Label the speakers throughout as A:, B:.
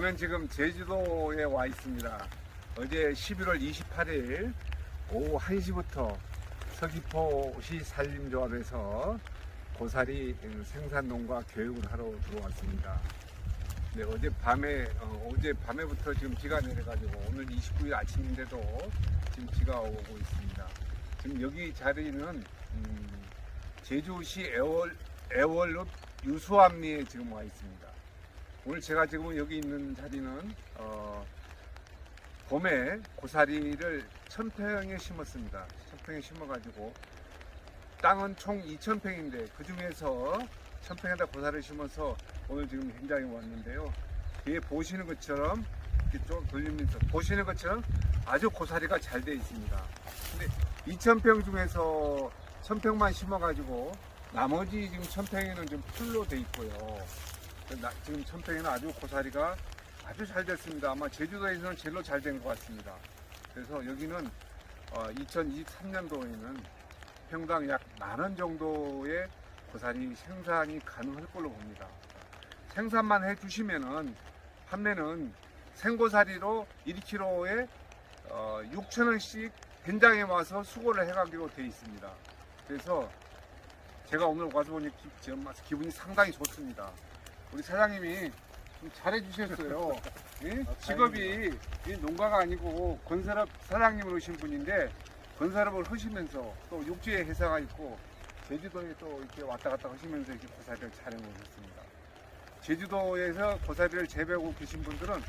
A: 저는 지금 제주도에 와 있습니다. 어제 11월 28일 오후 1시부터 서귀포시 산림조합에서 고사리 생산 농가 교육을 하러 들어왔습니다. 네, 어제 밤에 어, 제 밤에부터 지금 비가 내려가지고 오늘 29일 아침인데도 지금 비가 오고 있습니다. 지금 여기 자리는 음, 제주시 애월 애월읍 유수암리에 지금 와 있습니다. 오늘 제가 지금 여기 있는 자리는 어, 봄에 고사리를 천평에 심었습니다. 천평에 심어가지고 땅은 총 2,000평인데 그 중에서 천평에다 고사리를 심어서 오늘 지금 현장에 왔는데요. 뒤에 보시는 것처럼 좀 돌리면서 보시는 것처럼 아주 고사리가 잘돼 있습니다. 근데 2,000평 중에서 1,000평만 심어가지고 나머지 지금 1,000평에는 좀 풀로 돼 있고요. 나- 지금 1,000평에는 아주 고사리가 아주 잘 됐습니다. 아마 제주도에서는 제일로 잘 된 것 같습니다. 그래서 여기는 2023년도에는 평당 약 만 원 정도의 고사리 생산이 가능할 걸로 봅니다. 생산만 해주시면은 판매는 생고사리로 1kg에 6천 원씩 현장에 와서 수고를 해가기로 되어 있습니다. 그래서 제가 오늘 와서 보니 기, 기분이 상당히 좋습니다. 우리 사장님이 좀 잘해주셨어요. 예? 직업이 이 농가가 아니고 건설업 사장님으로 오신 분인데 건설업을 하시면서 또 육지에 회사가 있고 제주도에 또 이렇게 왔다 갔다 하시면서 이렇게 고사리를 촬영해 오셨습니다. 제주도에서 고사리를 재배하고 계신 분들은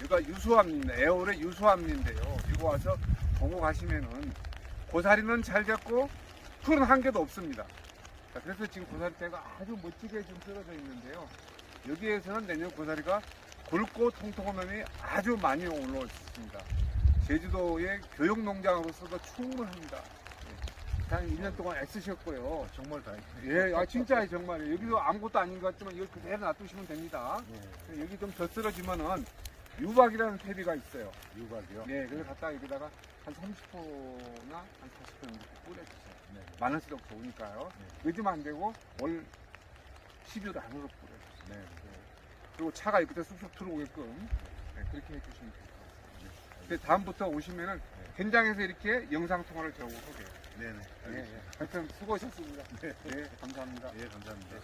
A: 여기가 유수암입니다. 에어울의 유수암인데요. 이거 와서 보고 가시면은 고사리는 잘 잡고 풀은 한 개도 없습니다. 자, 그래서 지금 고사리대가 아주 멋지게 지금 떨어져 있는데요. 여기에서는 내년 고사리가 굵고 통통한 놈이 아주 많이 올라왔습니다. 제주도의 교육 농장으로서도 충분합니다. 예. 한 1년 동안 애쓰셨고요.
B: 정말 다행이네요.
A: 예, 아 진짜 정말 여기도 아무것도 아닌 것 같지만 이걸 그대로 놔두시면 됩니다.
B: 예,
A: 여기 좀 더 쓰러지면은 유박이라는 퇴비가 있어요.
B: 유박이요.
A: 예, 그래서 갖다가 여기다가 한 30%나 한 40% 정도 뿌려주세요.
B: 네.
A: 만 원씩 좋으니까요.
B: 네.
A: 요즘 안 되고 월 12월 안으로 뿌려주세요.
B: 네.
A: 그리고 차가 이렇게 쑥쑥 들어오게끔 네, 그렇게 해주시면 돼요.
B: 네.
A: 근데 다음부터 오시면은 현장에서 이렇게 영상 통화를 저하고 하게요.
B: 네네.
A: 예, 예.
B: 알겠습니다.
A: 하여튼 수고하셨습니다.
B: 네.
A: 네, 감사합니다.
B: 예, 감사합니다.